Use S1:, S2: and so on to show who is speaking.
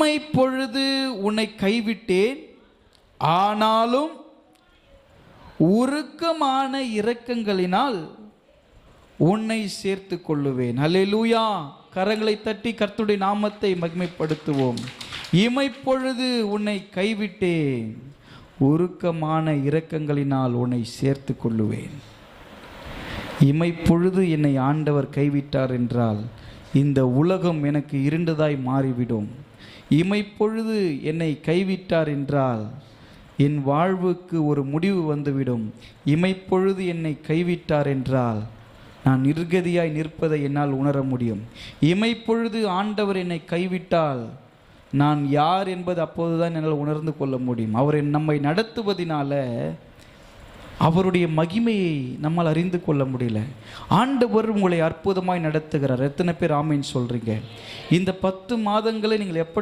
S1: இம்மை பொழுது உன்னை கைவிட்டேன். ஆனாலும் உருக்கமான இரக்கங்களினால் உன்னை சேர்த்து கொள்ளுவேன். அல்லேலூயா கரங்களை தட்டி கர்த்துடைய நாமத்தை மகிமைப்படுத்துவோம். இமைப்பொழுது உன்னை கைவிட்டேன். உருக்கமான இரக்கங்களினால் உன்னை சேர்த்து கொள்ளுவேன். இமைப்பொழுது என்னை ஆண்டவர் கைவிட்டார் என்றால் இந்த உலகம் எனக்கு இருண்டதாய் மாறிவிடும். இமைப்பொழுது என்னை கைவிட்டார் என்றால் என் வாழ்வுக்கு ஒரு முடிவு வந்துவிடும். இமைப்பொழுது என்னை கைவிட்டார் என்றால் நான் நிர்கதியாய் நிற்பதை என்னால் உணர முடியும். இமைப்பொழுது ஆண்டவர் என்னை கைவிட்டால் நான் யார் என்பது அப்போதுதான் என்னால் உணர்ந்து கொள்ள முடியும். அவர் நம்மை நடத்துவதினால அவருடைய மகிமையை நம்மால் அறிந்து கொள்ள முடியல. ஆண்டவர் உங்களை அற்புதமாய் நடத்துகிறார். எத்தனை பேர் ஆமைன்னு சொல்கிறீங்க இந்த பத்து மாதங்களை நீங்கள் எப்படி